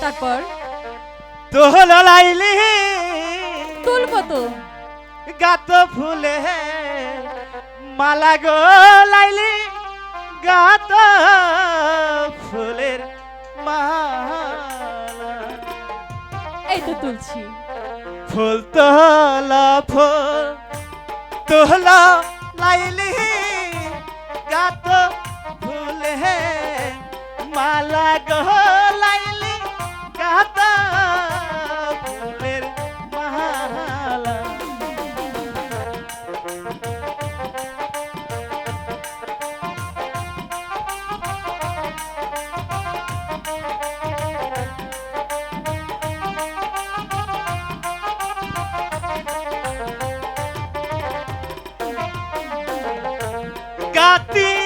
তারপর? তোলা লাইলি তুলবো তো। গাত ফুলে মালা গো লাইলি গাত ফুলের মালা। এই তো তুলছি। ফুল তোলা ফুল তোলা লাইলি। গাত ফুলে মালা গো। got the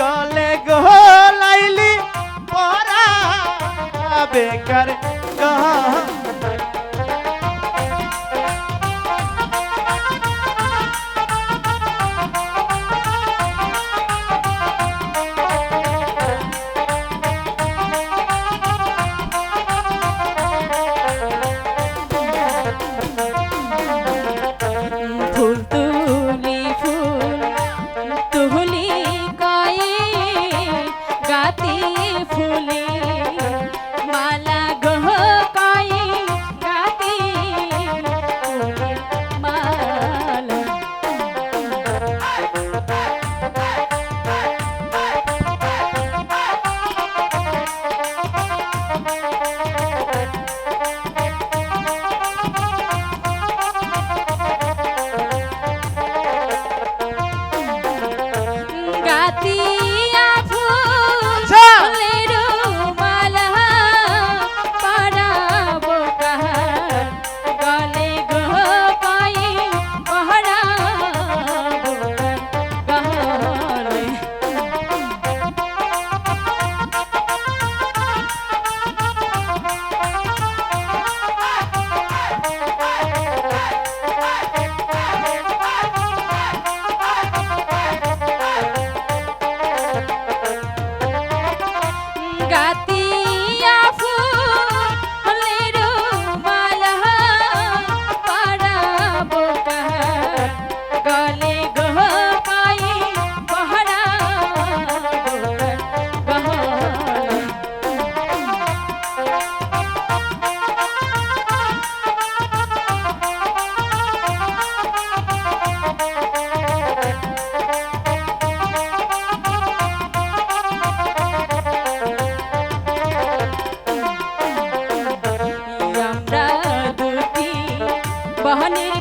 গলে গো লাইলি পরা বেকার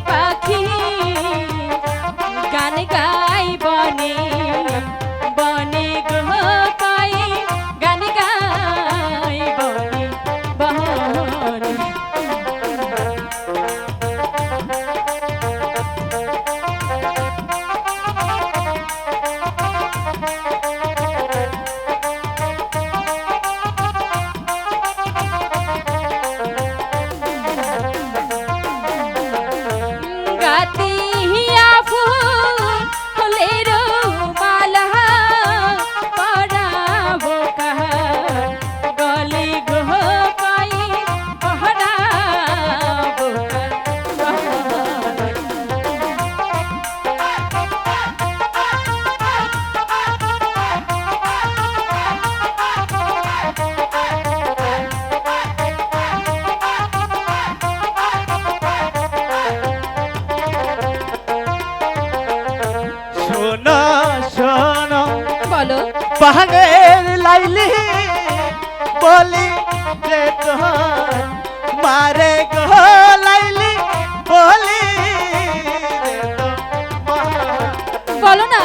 পাখি গান গাই বলো। পাহাড়ের লাইলি বলি যে মারে গো লাইলি বলি বলো না।